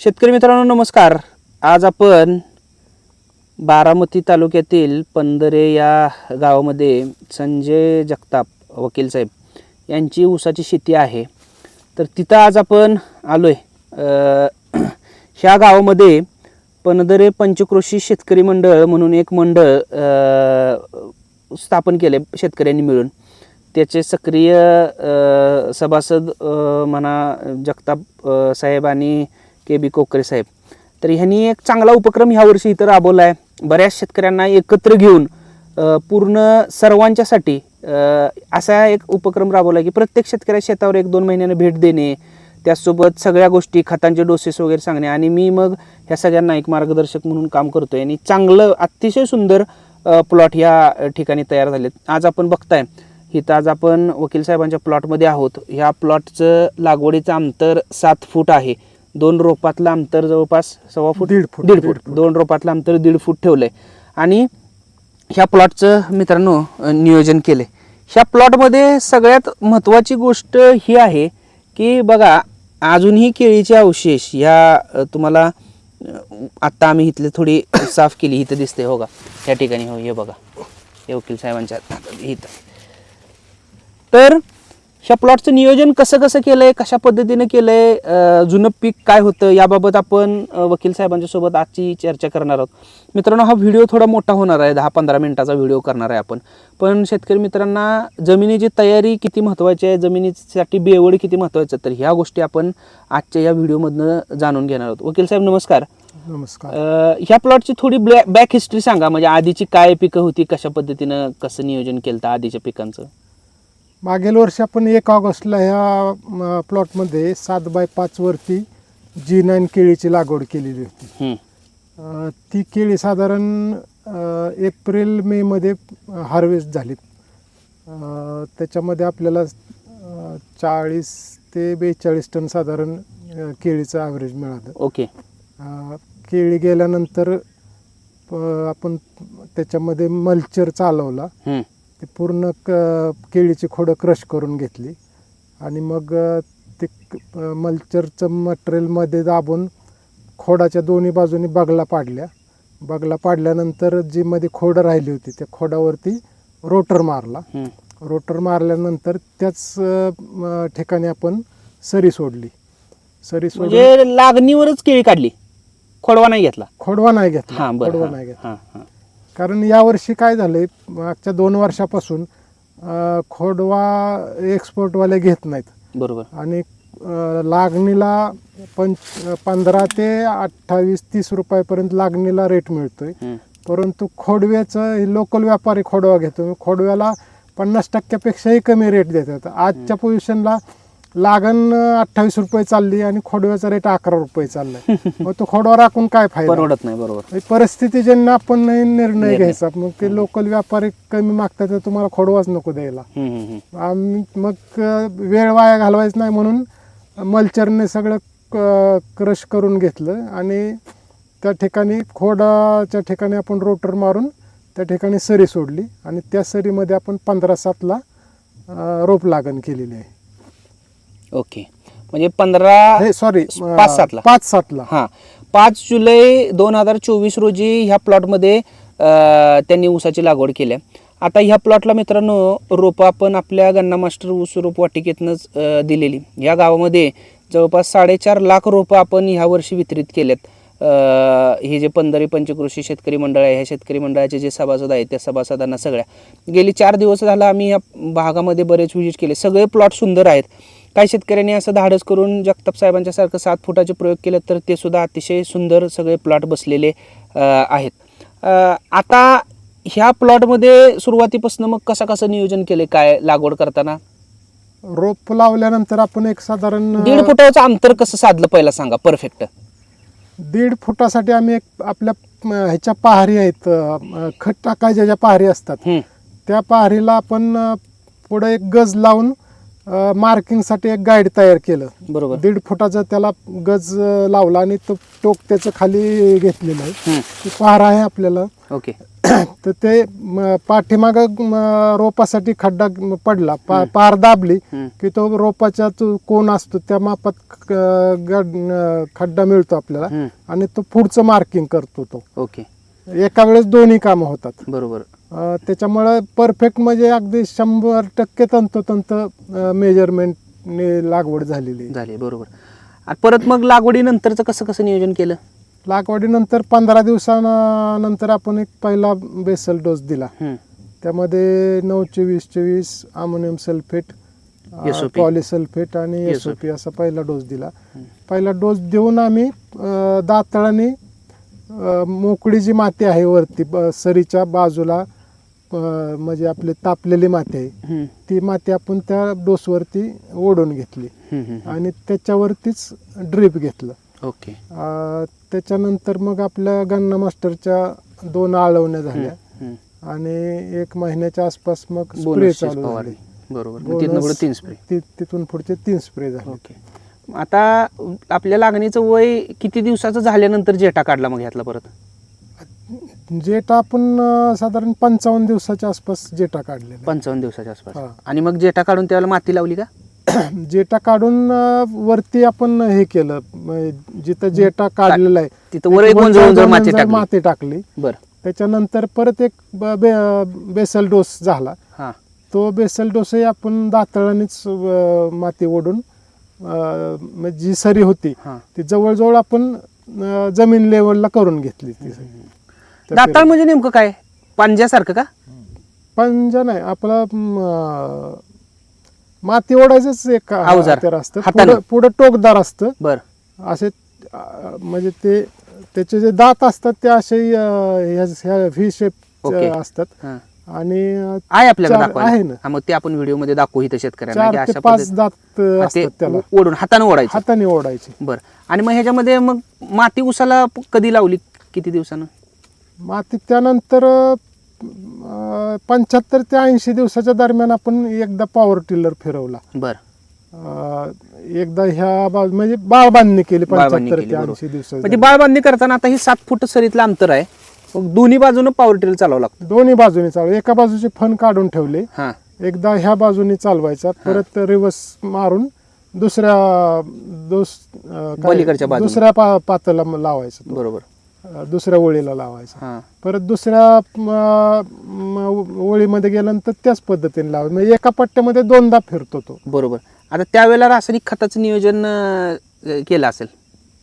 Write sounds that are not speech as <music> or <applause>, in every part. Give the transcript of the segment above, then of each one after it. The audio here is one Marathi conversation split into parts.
शेतकरी मित्रांनो नमस्कार. आज आपण बारामती तालुक्यातील पंधरे या गावामध्ये संजय जगताप वकील साहेब यांची ऊसाची शेती आहे. तर तिथं आज आपण आलो आहे ह्या गावामध्ये पणदरे पंचक्रोशी शेतकरी मंडळ म्हणून एक मंडळ स्थापन केले शेतकऱ्यांनी मिळून. त्याचे सक्रिय सभासद म्हणा जगताप साहेब आणि के बी कोकरे साहेब. तर ह्यांनी एक चांगला उपक्रम ह्या वर्षी इथं राबवला आहे. बऱ्याच शेतकऱ्यांना एकत्र घेऊन पूर्ण सर्वांच्यासाठी असा एक उपक्रम राबवला आहे की प्रत्येक शेतकऱ्या शेतावर एक दोन महिन्यानं भेट देणे त्याचसोबत सगळ्या गोष्टी खतांचे डोसेस वगैरे सांगणे आणि मी मग ह्या सगळ्यांना एक मार्गदर्शक म्हणून काम करतो आहे आणि चांगलं अतिशय सुंदर प्लॉट ह्या ठिकाणी तयार झालेत. आज आपण बघताय इथं आज आपण वकील साहेबांच्या प्लॉटमध्ये आहोत. ह्या प्लॉटचं लागवडीचं अंतर सात फूट आहे. दोन रोपातलं अंतर जवळपास सव्वा फूट दीड फूट, दीड फूट. दोन रोपातलं अंतर दीड फूट ठेवलंय. आणि ह्या प्लॉटचं मित्रांनो नियोजन केलंय. ह्या प्लॉटमध्ये सगळ्यात महत्त्वाची गोष्ट ही आहे की बघा अजूनही केळीचे अवशेष ह्या तुम्हाला आत्ता आम्ही इथले थोडी <coughs> साफ केली इथं दिसते हो का ह्या ठिकाणी हो हे बघा. हे वकील साहेबांच्या इथं. तर ह्या प्लॉटचं नियोजन कसं कसं केलंय कशा पद्धतीने केलंय अं, जुनं पीक काय होतं याबाबत आपण वकील साहेबांच्या सोबत आजची चर्चा करणार आहोत. मित्रांनो हा व्हिडिओ थोडा मोठा होणार आहे दहा पंधरा मिनिटाचा व्हिडिओ करणार आहे आपण. पण शेतकरी मित्रांना जमिनीची तयारी किती महत्त्वाची आहे जमिनीसाठी बेवड किती महत्त्वाचं आहे, तर ह्या गोष्टी आपण आजच्या या व्हिडिओमधनं जाणून घेणार आहोत. वकील साहेब नमस्कार. नमस्कार. ह्या प्लॉटची थोडी बॅक हिस्ट्री सांगा म्हणजे आधीची काय पिकं होती कशा पद्धतीनं कसं नियोजन केलं आधीच्या पिकांचं? मागील वर्षी आपण एक ऑगस्टला ह्या प्लॉटमध्ये सात बाय पाच वरती जी नाईन केळीची लागवड केलेली होती. ती केळी साधारण एप्रिल मे मध्ये हार्वेस्ट झालीत अ, त्याच्यामध्ये आपल्याला चाळीस ते बेचाळीस टन साधारण केळीचं ॲव्हरेज मिळालं. ओके. केळी गेल्यानंतर आपण त्याच्यामध्ये मल्चर चालवला. ते पूर्ण क केळीची खोडं क्रश करून घेतली. आणि मग ते मल्चरचं मटेरियलमध्ये दाबून खोडाच्या दोन्ही बाजूनी बगला पाडल्या. बगला पाडल्यानंतर जी मध्ये खोडं राहिली होती त्या खोडावरती रोटर मारला. रोटर मारल्यानंतर त्याच ठिकाणी आपण सरी सोडली. सरी सोडून म्हणजे लागणीवरच केळी काढली. खोडवा नाही घेतला. खोडवा नाही घेतला. खोडवा नाही घेतला. कारण यावर्षी काय झालंय मागच्या दोन वर्षापासून अ, खोडवा एक्सपोर्टवाले घेत नाहीत. बरोबर. आणि अ, लागणीला पंच पंधरा ते अठ्ठावीस तीस रुपयापर्यंत लागणीला रेट मिळतोय. हम्म. परंतु खोडव्याचं हे लोकल व्यापारी खोडवा घेतो. खोडव्याला पन्नास टक्क्यापेक्षाही कमी रेट देतात. आजच्या पोझिशनला लागण अठ्ठावीस रुपये चालली आणि खोडव्याचा रेट अकरा रुपये चाललाय. <laughs> मग तो खोडवा राखून काय फायदा? परवडत नाही बरोबर. हे परिस्थितीजन्य आपण नाही निर्णय. घ्यायचा मग ते लोकल व्यापारी कमी मागतात तर तुम्हाला खोडवाच नको द्यायला. आम्ही मग वेळ वाया घालवायचं नाही म्हणून मल्चरने सगळं क्रश करून घेतलं आणि त्या ठिकाणी खोडाच्या ठिकाणी आपण रोटर मारून त्या ठिकाणी सरी सोडली आणि त्या सरीमध्ये आपण पंधरा सातला रोप लागण केलेली आहे. ओके. म्हणजे पंधरा हे सॉरी पाच सातला. पाच सातला. हा. पाच जुलै दोन हजार चोवीस रोजी ह्या प्लॉटमध्ये त्यांनी ऊसाची लागवड केली. आता ह्या प्लॉटला मित्रांनो रोपं आपण आपल्या गन्ना मास्टर ऊस रोप वाटिकेतनंच दिलेली. या गावामध्ये जवळपास साडेचार लाख रोपं आपण ह्या वर्षी वितरित केलेत. हे जे पंधरी पंचकृषी शेतकरी मंडळ आहे ह्या शेतकरी मंडळाचे जे सभासद आहेत त्या सभासदांना सगळ्या. गेली चार दिवस झाला आम्ही या भागामध्ये बरेच व्हिजिट केले. सगळे प्लॉट सुंदर आहेत. काही शेतकऱ्यांनी असं धाडस करून जगताप साहेबांच्या सारखं सात फुटाचे प्रयोग केले तर ते सुद्धा अतिशय सुंदर सगळे प्लॉट बसलेले आहेत. आता ह्या प्लॉटमध्ये सुरुवातीपासून मग कसं कसं नियोजन केले काय लागवड करताना? रोप लावल्यानंतर आपण एक साधारण दीड फुटाचं अंतर कसं साधलं पहिला सांगा परफेक्ट दीड फुटासाठी आम्ही एक आपल्या ह्याच्या पहारी आहेत खत टाकायच्या ज्या पहारी असतात त्या पहारीला आपण पुढे एक गज लावून मार्किंगसाठी एक गाईड तयार केलं. बरोबर. दीड फुटाचा त्याला गज लावला आणि तो टोक त्याचं खाली घेतलेलं आहे. पहार आहे आपल्याला. ओके. <clears throat> तर ते पाठीमागं रोपासाठी खड्डा पडला पार दाबली. की तो रोपाचा तो कोण असतो त्या मापात खड्डा मिळतो आपल्याला. आणि तो पुढचं मार्किंग करतो तो. ओके. एका वेळेस दोन्ही कामं होतात. बरोबर. त्याच्यामुळे परफेक्ट म्हणजे अगदी शंभर टक्के तंतोतंत मेजरमेंटने लागवड झालेली. झाले बरोबर परत मग लागवडीनंतरचं कसं कसं नियोजन केलं लागवडीनंतर पंधरा दिवसानंतर आपण एक पहिला बेसल डोस दिला. त्यामध्ये नऊ चोवीस चोवीस अमोनियम सल्फेट. पॉलिसल्फेट आणि SOP. एस ओ पी असा पहिला डोस दिला पहिला डोस देऊन आम्ही दाताळाने मोकळी जी माती आहे वरती सरीच्या बाजूला अं, म्हणजे आपली तापलेली माती आहे हम्म. ती माती आपण त्या डोसवरती ओढून घेतली. आणि त्याच्यावरतीच ड्रीप घेतलं. ओके. अं, त्याच्यानंतर मग आपल्या गन्ना मास्टरच्या दोन आळवण्या झाल्या. आणि एक महिन्याच्या आसपास मग स्प्रे चालू फवारणी झाले. बरोबर. मग तिथनं पुढे तीन स्प्रे ति- तिथून पुढचे तीन स्प्रे झाले. ओके. आता आपल्या लागणीचं वय किती दिवसाचं झाल्यानंतर जेटा काढला मग ह्यातला परत? जेटा आपण अं, साधारण पंचावन्न दिवसाच्या आसपास जेटा काढलेला पंचावन्न दिवसाच्या आसपास. हा. आणि मग जेटा काढून त्यावेळेला माती लावली का? आहे. <clears throat> जेटा काढून अं, वरती आपण हे केलं. जिथं जेटा काढलेला आहे तिथं वर एक माती टाकली. माती टाकली. बरं. त्याच्यानंतर परत एक ब- बे- बेसल डोस झाला. हां. तो बेसल डोसही आपण दातळानेच अं, माती ओढून अं, म्हणजे जी सरी होती हां. ती जवळजवळ आपण अं, जमीन लेवलला करून घेतली ती दाताळ म्हणजे नेमकं काय? पांज्यासारखं का? पंजा नाही आपला म, माती ओढायचंच एक अवजार. हत्यार असतं. हातानं. पुढं पुढं टोकदार असतं. बरं. असे अं, म्हणजे ते त्याचे जे दात असतात ते असे व्ही शेप ओके. असतात. हां. आणि अं, आहे आपल्याला चार- दाखवायला. आहे ना. हा, मग ते आपण व्हिडिओमध्ये दाखवू इथं शेतकऱ्यांना की चार ते अशा पाच पद्धत- दात अं, हा, ते असतात त्याला. ओढून हाताने ओढायचं. हाताने ओढायचे. बरं. आणि मग ह्याच्यामध्ये मग माती उसाला प- कधी लावली? किती दिवसानं? माती त्यानंतर पंच्याहत्तर ते ऐंशी दिवसाच्या दरम्यान आपण एकदा पॉवर टिलर फिरवला. बरं. एकदा ह्या बाजू म्हणजे बाळ बांधणी केली पंच्याहत्तर ते. ऐंशी दिवसाच्या म्हणजे बाळबांधणी करताना आता ही सात फूट सरीतलं अंतर आहे. मग दोन्ही बाजूनं पॉवर टिल चालवावं लागतं. दोन्ही बाजूनी चालू. एका बाजूचे फन काढून ठेवले. एकदा ह्या बाजूनी चालवायचा. परत रिवर्स मारून दुसऱ्या. दुसऱ्या पा पाताला म- लावायचं. बरोबर. दुसऱ्या ओळीला लावायचा. हां. परत दुसऱ्या म, म, ओळीमध्ये गेल्यानंतर त्याच पद्धतीने लावायचं. म्हणजे एका पट्ट्यामध्ये दोनदा फिरतो तो. बरोबर. आता त्यावेळेला रासायनिक खताचं नियोजन अं, केलं असेल?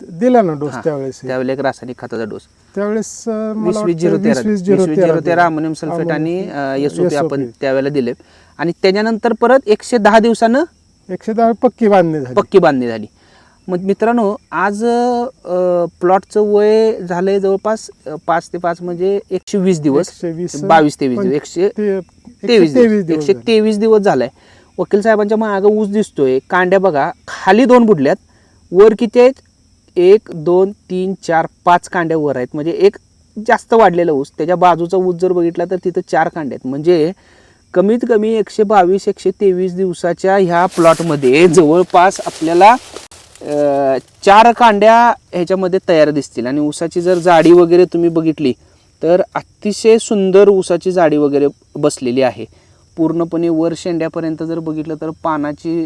दिला ना डोस त्यावेळेस त्यावेळेला एक रासायनिक खताचा डोस. त्यावेळेस अं, वीस मला वीस झिरो वाटतं तेरा. वीस वीस वीस झिरो तेरा तेरा अमोनियम सल्फेट आणि अमोनियम- एस ओ पी आपण. त्यावेळेला दिले आणि त्याच्यानंतर परत एकशे दहा दिवसानं एकशे दहा पक्की बांधणी झाली. पक्की बांधणी झाली. मग मित्रांनो आज प्लॉटचं वय झालंय जवळपास पाच ते पाच म्हणजे एकशे वीस दिवस. बावीस तेवीस दिवस. एकशे तेवीस दिवस एकशे. तेवीस दिवस झालाय. वकील साहेबांच्या मागं ऊस दिसतोय. कांड्या बघा खाली दोन बुडल्यात. वर किती आहेत? एक दोन तीन चार पाच कांड्या वर आहेत. म्हणजे एक जास्त वाढलेला ऊस. त्याच्या बाजूचा ऊस जर बघितला तर तिथं चार कांड्या आहेत. म्हणजे कमीत कमी एकशे बावीस एकशे तेवीस दिवसाच्या ह्या प्लॉटमध्ये जवळपास आपल्याला चार कांड्या ह्याच्यामध्ये तयार दिसतील. आणि ऊसाची जर जाडी वगैरे तुम्ही बघितली तर अतिशय सुंदर ऊसाची जाडी वगैरे बसलेली आहे. पूर्णपणे वर शेंड्यापर्यंत जर बघितलं तर पानाची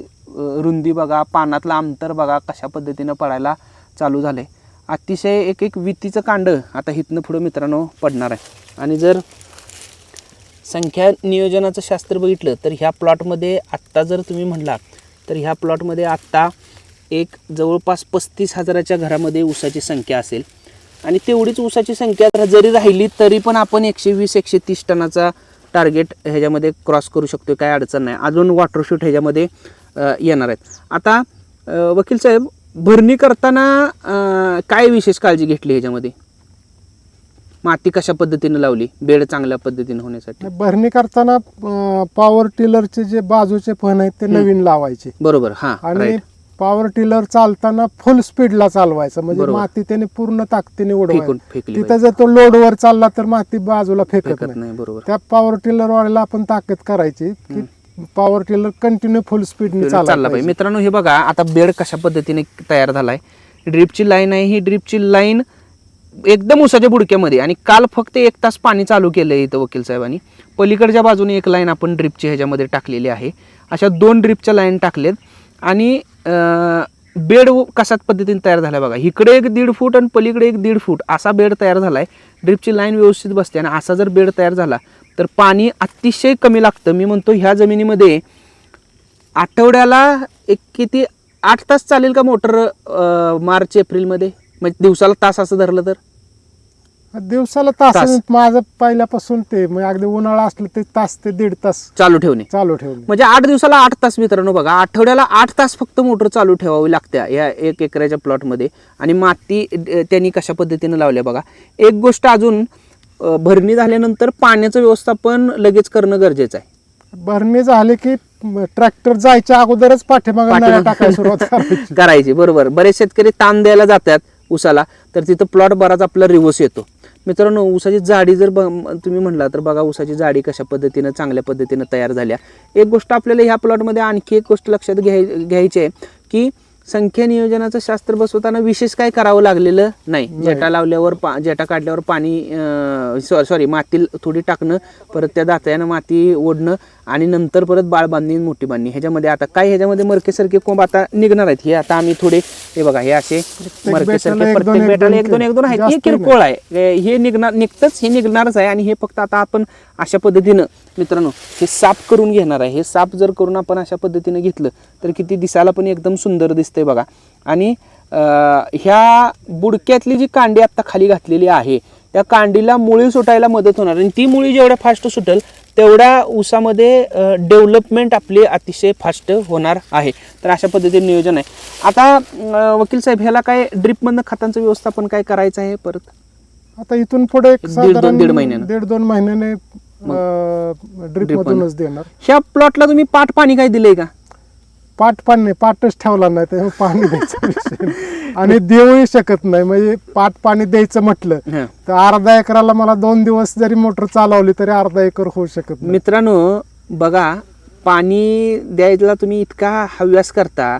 रुंदी बघा पानातलं अंतर बघा कशा पद्धतीनं पडायला चालू झालं आहे अतिशय एक एक वितीचं कांड आता इथनं पुढं मित्रांनो पडणार आहे. आणि जर संख्या नियोजनाचं शास्त्र बघितलं तर ह्या प्लॉटमध्ये आत्ता जर तुम्ही म्हणला तर ह्या प्लॉटमध्ये आत्ता एक जवळपास पस्तीस हजाराच्या घरामध्ये ऊसाची संख्या असेल. आणि तेवढीच ऊसाची संख्या जरी राहिली तरी पण आपण एकशे वीस एकशे तीस टनाचा टार्गेट ह्याच्यामध्ये क्रॉस करू शकतो काय अडचण नाही. अजून वॉटरशूट ह्याच्यामध्ये येणार आहेत. आता वकील साहेब भरणी करताना काय विशेष काळजी घेतली ह्याच्यामध्ये? माती कशा पद्धतीने लावली? बेड चांगल्या पद्धतीने होण्यासाठी. भरणी करताना पॉवर टिलरचे जे बाजूचे फन आहेत ते नवीन लावायचे. बरोबर. हा आणि पॉवर टिलर चालताना फुल स्पीडला चालवायचं. म्हणजे बरोबर. माती त्याने पूर्ण ताकदीने फेकून उडवायची फेकली तिथं पाहिजे. जर तो लोडवर चालला तर माती बाजूला फेकत फेकत नाही. नाही बरोबर. त्या पॉवर टिलर वाल्याला आपण ताकद करायची की पॉवर टिलर कंटिन्यू फुल स्पीडने चालला पाहिजे. मित्रांनो हे बघा आता बेड कशा पद्धतीने तयार झालाय. ड्रिपची लाईन आहे. ही ड्रिपची लाईन एकदम उसाच्या बुडक्यामध्ये आणि काल फक्त एक तास पाणी चालू केलं इथं वकील साहेबांनी. पलीकडच्या बाजूने एक लाईन आपण ड्रिपची ह्याच्यामध्ये टाकलेली आहे. अशा दोन ड्रिपच्या लाईन टाकलेत. आणि बेड कशाच पद्धतीने तयार झाला बघा. इकडे एक दीड फूट आणि पलीकडे एक दीड फूट असा बेड तयार झाला आहे ड्रिपची लाईन व्यवस्थित बसते आणि असा जर बेड तयार झाला तर पाणी अतिशय कमी लागतं. मी म्हणतो ह्या जमिनीमध्ये आठवड्याला एक किती आठ तास चालेल का मोटर मार्च एप्रिलमध्ये? म्हणजे दिवसाला तास असं धरलं तर? दिवसाला तास तास. माझं पहिल्यापासून ते म्हणजे अगदी उन्हाळा असलं ते तास ते दीड तास चालू ठेवणे. चालू ठेवले म्हणजे आठ दिवसाला आठ तास मित्रांनो बघा आठवड्याला आठ तास फक्त मोटर चालू ठेवावी लागते या एक एकराच्या प्लॉटमध्ये आणि माती अ, त्यांनी कशा पद्धतीनं लावल्या बघा. एक गोष्ट अजून अ, भरणी झाल्यानंतर पाण्याचं व्यवस्थापन लगेच करणं गरजेचं आहे. भरणी झाली की ट्रॅक्टर जायच्या अगोदरच पाठीमागे नळ्या पाठीमागं- टाकायला सुरुवात <laughs> करायची. करायची बरोबर. बरेच शेतकरी ताण द्यायला जातात उसाला तर तिथं प्लॉट बराच आपला रिवर्स येतो. मित्रांनो ऊसाची जाडी जर ब- तुम्ही म्हणला तर बघा ऊसाची जाडी कशा पद्धतीनं चांगल्या पद्धतीनं तयार झाल्या. एक गोष्ट आपल्याला ह्या प्लॉटमध्ये आणखी एक गोष्ट लक्षात घ्याय घ्यायची आहे की संख्या नियोजनाचं शास्त्र बसवताना विशेष काय करावं लागलेलं नाही. जेटा लावल्यावर पा जेटा काढल्यावर पाणी सॉरी माती थोडी टाकणं परत त्या दात्यानं माती ओढणं आणि नंतर परत बाळ बांधणी मोठी बांधणी. ह्याच्यामध्ये आता काय ह्याच्यामध्ये मरकेसारखे कोंब आता निघणार आहेत. हे आता आम्ही थोडे हे बघा हे असे मरकेसारखे प्रत्येक बेटाला एक दोन एक दोन आहेत. हे किरकोळ आहे. हे निघणार निघतच हे निघणारच आहे आणि हे फक्त आता आपण अशा पद्धतीनं मित्रांनो हे साफ करून घेणार आहे. हे साफ जर करून आपण अशा पद्धतीनं घेतलं तर किती दिसायला पण एकदम सुंदर दिसतंय बघा. आणि ह्या बुडक्यातली जी कांडी आता खाली घातलेली आहे त्या कांडीला मुळी सुटायला मदत होणार. आणि ती मुळी जेवढ्या फास्ट सुटेल तेवढ्या ऊसामध्ये डेव्हलपमेंट आपली अतिशय फास्ट होणार आहे. तर अशा पद्धतीने नियोजन आहे. आता वकील साहेब ह्याला काय ड्रिपमधनं खतांचं व्यवस्थापन काय करायचं आहे परत? आता इथून पुढे एक दीड दोन- महिन्यानं. दीड दोन महिन्याने ड्रिप मधूनच देणार. ह्या प्लॉटला तुम्ही पाट पाणी काय दिलंय का? पाट पाणी पाटच ठेवला नाही तर पाणी द्यायचं <laughs> नाही. आणि देऊही शकत नाही म्हणजे पाट पाणी द्यायचं म्हटलं. तर अर्धा एकराला मला दोन दिवस जरी मोटर चालवली तरी अर्धा एकर होऊ शकत नाही. मित्रांनो बघा पाणी द्यायला तुम्ही इतका हव्यास करता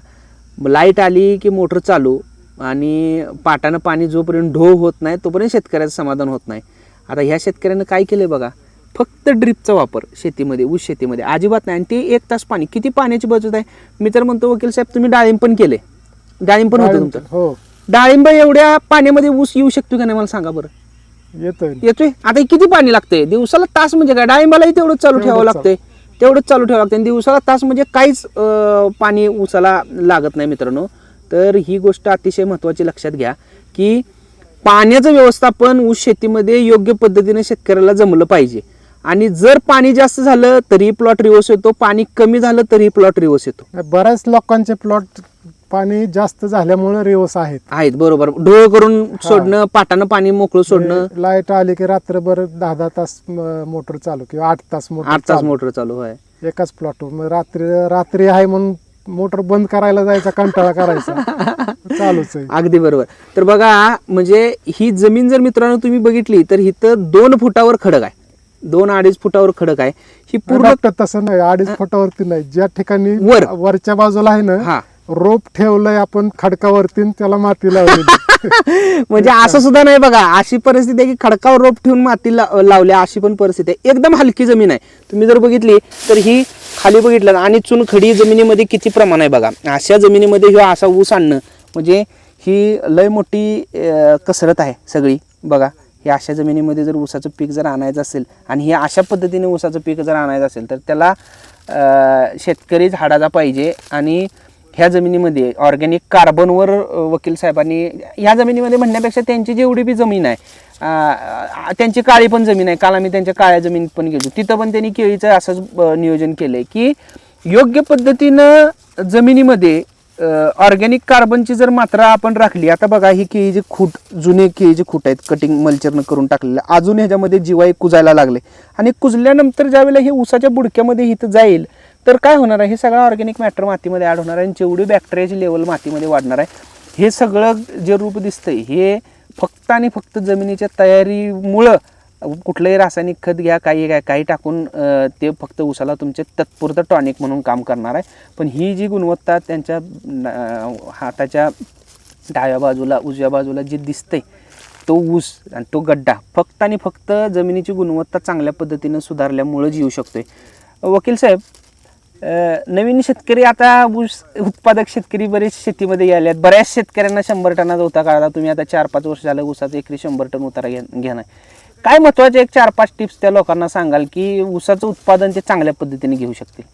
लाइट आली की मोटर चालू आणि पाटानं पाणी जोपर्यंत ढो होत नाही तोपर्यंत शेतकऱ्याचं समाधान होत नाही. आता ह्या शेतकऱ्यानं काय केलंय बघा? फक्त ड्रिपचा वापर शेतीमध्ये ऊस शेतीमध्ये. अजिबात नाही. आणि ते एक तास पाणी किती पाण्याची बचत आहे? मी तर म्हणतो वकील साहेब तुम्ही डाळिंब पण केले. डाळिंब पण होतं तुमचं. हो. डाळिंब एवढ्या पाण्यामध्ये ऊस येऊ शकतो का नाही? मला सांगा बरं. येतोय. येतोय? आता किती पाणी लागते दिवसाला तास म्हणजे काय? डाळिंबालाही तेवढंच चालू ठेवावं लागतंय. तेवढंच चालू ठेवावं लागतं आणि दिवसाला तास म्हणजे काहीच पाणी ऊसाला लागत नाही मित्रांनो. तर ही गोष्ट अतिशय महत्त्वाची लक्षात घ्या की पाण्याचं व्यवस्थापन ऊस शेतीमध्ये योग्य पद्धतीने शेतकऱ्याला जमलं पाहिजे. आणि जर पाणी जास्त झालं तरी प्लॉट रिवर्स येतो पाणी कमी झालं तरी प्लॉट रिवर्स येतो बऱ्याच लोकांचे प्लॉट पाणी जास्त झाल्यामुळे रिवर्स आहेत. आहेत बरोबर. ढोळ करून सोडणं पाटानं पाणी मोकळं सोडणं. लाइट आली की रात्रभर दहा दहा तास मोटर चालू किंवा आठ तास मोटर आठ तास. मोटर चालू आहे एकाच प्लॉट रात्री रात्री आहे म्हणून मोटर बंद करायला जायचा कंटाळा करायचा. <laughs> चालूच आहे. अगदी बरोबर. तर बघा म्हणजे ही जमीन जर मित्रांनो तुम्ही बघितली तर इथं दोन फुटावर खडक आहे. दोन अडीच फुटावर खडक आहे. ही पूर्ण डॉक्टर तसं नाही. अडीच फुटावरती नाही. ज्या ठिकाणी वर. वरच्या बाजूला आहे ना हा. रोप ठेवलंय आपण खडकावरती आणि त्याला माती लावलेली. <laughs> म्हणजे असं सुद्धा नाही बघा. अशी परिस्थिती आहे की खडकावर रोप ठेवून माती ला- लावल्या अशी पण परिस्थिती आहे. एकदम हलकी जमीन आहे. तुम्ही जर बघितली तर ही खाली बघितलं ना आणि चुनखडी जमिनीमध्ये किती प्रमाण आहे बघा. अशा जमिनीमध्ये ह्यो असा ऊस आणणं म्हणजे ही लय मोठी अं, कसरत आहे सगळी बघा. हे अशा जमिनीमध्ये जर ऊसाचं पीक जर आणायचं असेल आणि हे अशा पद्धतीने ऊसाचं पीक जर आणायचं असेल तर त्याला शेतकरी झाडाचा पाहिजे आणि ह्या जमिनीमध्ये ऑर्गॅनिक कार्बनवर वकील साहेबांनी ह्या जमिनीमध्ये म्हणण्यापेक्षा त्यांची जेवढी बी जमीन आहे त्यांची काळी पण जमीन आहे. काल आम्ही त्यांच्या काळ्या जमीन पण गेलो. तिथं पण त्यांनी केळीचं असंच नियोजन केलं आहे की योग्य पद्धतीनं जमिनीमध्ये ऑर्गॅनिक कार्बनची जर मात्रा आपण राखली आता बघा ही केळी जी खूट जुने केळी जी खूट आहेत कटिंग मल्चरनं करून टाकलेले. अजून ह्याच्यामध्ये जिवाई कुजायला लागले. आणि कुजल्यानंतर ज्यावेळेला हे उसाच्या बुडक्यामध्ये इथं जाईल तर काय होणार आहे? हे सगळं ऑर्गॅनिक मॅटर मातीमध्ये ॲड होणार आहे आणि जेवढी बॅक्टेरियाची लेवल मातीमध्ये वाढणार आहे हे सगळं जे रूप दिसतंय हे फक्त आणि फक्त जमिनीच्या तयारीमुळं कुठलंही रासायनिक खत घ्या काही काय काही टाकून ते फक्त उसाला तुमचे तत्पुरतं टॉनिक म्हणून काम करणार आहे. पण ही जी गुणवत्ता त्यांच्या हाताच्या डाव्या बाजूला उजव्या बाजूला जी दिसते तो ऊस आणि तो गड्डा फक्त आणि फक्त जमिनीची गुणवत्ता चांगल्या पद्धतीनं सुधारल्यामुळंच येऊ शकतो आहे वकील साहेब नवीन शेतकरी आता ऊस उत्पादक शेतकरी बरेच शेतीमध्ये गेले आहेत बऱ्याच शेतकऱ्यांना शंभर टनाचा होता काढला तुम्ही आता चार पाच वर्ष झालं ऊसाचं एकरी शंभर टन उतारा घे घेणार. काय महत्त्वाचे एक चार पाच टिप्स त्या लोकांना सांगाल की ऊसाचं उत्पादन ते चांगल्या पद्धतीने घेऊ शकतील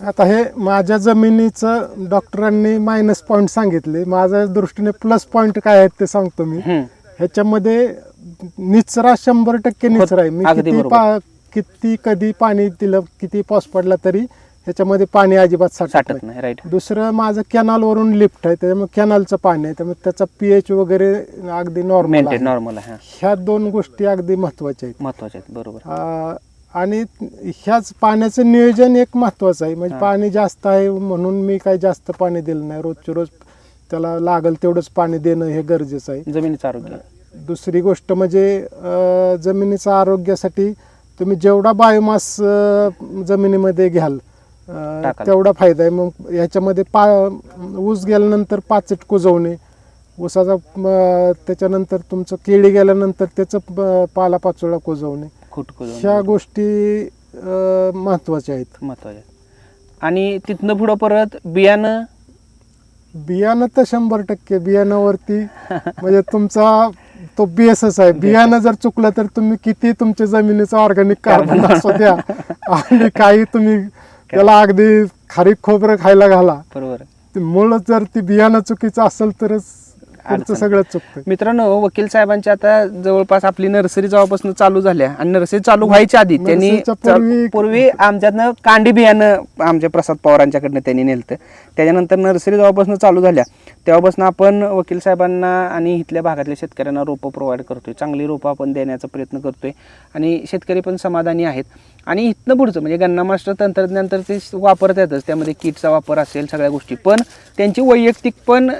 आता हे माझ्या जमिनीचं डॉक्टरांनी मायनस पॉईंट सांगितले माझ्या दृष्टीने प्लस पॉईंट काय आहेत ते सांगतो मी. ह्याच्यामध्ये निचरा शंभर टक्के निचरा आहे मी अगदी किती बरोबर. पा किती कधी पाणी दिलं किती पाऊस पडला तरी ह्याच्यामध्ये पाणी अजिबात साठत साठत नाही. नाही राईट दुसरं माझं कॅनलवरून लिफ्ट आहे त्याच्यामुळे कॅनलचं पाणी आहे त्यामुळे त्याचा पीएच वगैरे अगदी नॉर्मल मेंटेन नॉर्मल आहे हा. ह्या दोन गोष्टी अगदी महत्त्वाच्या आहेत. महत्त्वाचे आहेत बरोबर. आ, आणि ह्याच पाण्याचं नियोजन एक महत्वाचं आहे. म्हणजे हा. पाणी जास्त आहे म्हणून मी काही जास्त पाणी दिलं नाही. रोजच्या रोज त्याला लागल तेवढंच पाणी देणं हे गरजेचं आहे. जमिनीचं आरोग्य. दुसरी गोष्ट म्हणजे अ, जमिनीच्या आरोग्यासाठी तुम्ही जेवढा बायोमास जमिनीमध्ये घ्याल अ, टाकाल. तेवढा फायदा आहे. मग ह्याच्यामध्ये पा ऊस गेल्यानंतर पाचट कुजवणे ऊसाचा म, त्याच्यानंतर तुमचं केळी गेल्यानंतर त्याचं प- पाला पाचोळा कुजवणे. खुटकुल ह्या गोष्टी अ, महत्त्वाच्या आहेत. महत्त्वाचे आणि तिथनं पुढं परत बियाणं? बियाणं तर शंभर टक्के. बियाणावरती <laughs> म्हणजे तुमचा तो बेसच आहे. बियाणं जर चुकलं तर तुम्ही किती तुमच्या जमिनीचं ऑर्गॅनिक कार्बन असू द्या. आणि काही तुम्ही त्याला अगदी खारीक खोबरं खायला घाला. बरोबर. मूळ जर ती बियाणं चुकीचं असेल तरच पुढचं अडचण. सगळं चुकतं मित्रांनो वकील साहेबांची आता जवळपास आपली नर्सरी जेव्हापासून चालू झाल्या आणि नर्सरी चालू व्हायच्या आधी त्यांनी पूर्वी- आमच्यातनं कांडी बियाणं आमच्या प्रसाद पवारांच्याकडनं त्यांनी नेलतं. त्याच्यानंतर नर्सरी जेव्हापासून चालू झाल्या तेव्हापासून आपण वकील साहेबांना आणि इथल्या भागातल्या शेतकऱ्यांना रोपं प्रोव्हाइड करतोय. चांगली रोपं आपण देण्याचा प्रयत्न करतोय आणि शेतकरी पण समाधानी आहेत. आणि इथनं पुढचं म्हणजे गन्ना मास्टर तंत्रज्ञान तर ते वापरतातच. त्यामध्ये किटचा वापर असेल सगळ्या गोष्टी. पण त्यांची वैयक्तिक पण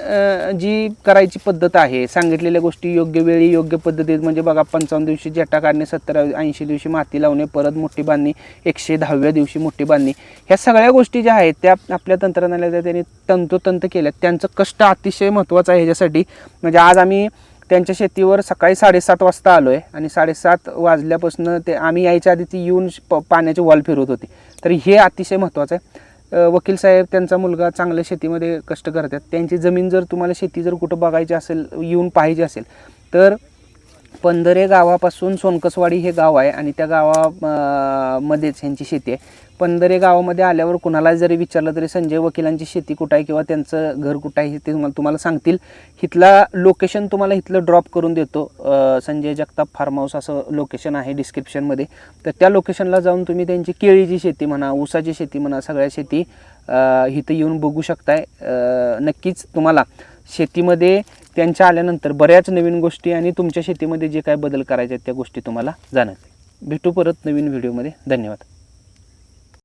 जी करायची पद्धत आहे. सांगितलेल्या गोष्टी योग्य वेळी योग्य पद्धतीत. म्हणजे बघा पंचावन्न दिवशी जट्टा काढणे सत्तर ऐंशी दिवशी माती लावणे परत मोठी बांधणी एकशे दहाव्या दिवशी मोठी बांधणी. ह्या सगळ्या गोष्टी ज्या आहेत त्या आपल्या तंत्रज्ञानाला त्यांनी तंतोतंत केल्या त्यांचं कष्ट अतिशय महत्त्वाचं आहे ह्याच्यासाठी. म्हणजे आज आम्ही त्यांच्या शेतीवर सकाळी साडेसात वाजता आलो आहे आणि साडेसात वाजल्यापासून ते आम्ही यायच्या आधी ती येऊन प- पाण्याची वॉल फिरवत होती. तर हे अतिशय महत्त्वाचं आहे. वकील साहेब त्यांचा मुलगा चांगल्या शेतीमध्ये कष्ट करतात. त्यांची जमीन जर तुम्हाला शेती जर कुठं बघायची असेल येऊन पाहिजे असेल तर पंधरे गावापासून सोनकसवाडी हे गाव आहे आणि त्या गावा मध्येच ह्यांची शेती आहे. पंधरे गावामध्ये आल्यावर कुणाला जरी विचारलं तरी संजय वकिलांची शेती कुठं आहे किंवा त्यांचं घर कुठं आहे हे ते तुम्हाला तुम्हाला सांगतील. इथला लोकेशन तुम्हाला इथलं ड्रॉप करून देतो. संजय जगताप फार्म हाऊस असं लोकेशन आहे डिस्क्रिप्शनमध्ये तर त्या लोकेशनला जाऊन तुम्ही त्यांची केळीची शेती म्हणा ऊसाची शेती म्हणा सगळ्या शेती इथं येऊन बघू शकताय. नक्कीच तुम्हाला शेतीमध्ये त्यांच्या आल्यानंतर बऱ्याच नवीन गोष्टी आणि तुमच्या शेतीमध्ये जे काय बदल करायचे आहेत त्या गोष्टी तुम्हाला जाणवतील. भेटू परत नवीन व्हिडिओमध्ये. धन्यवाद.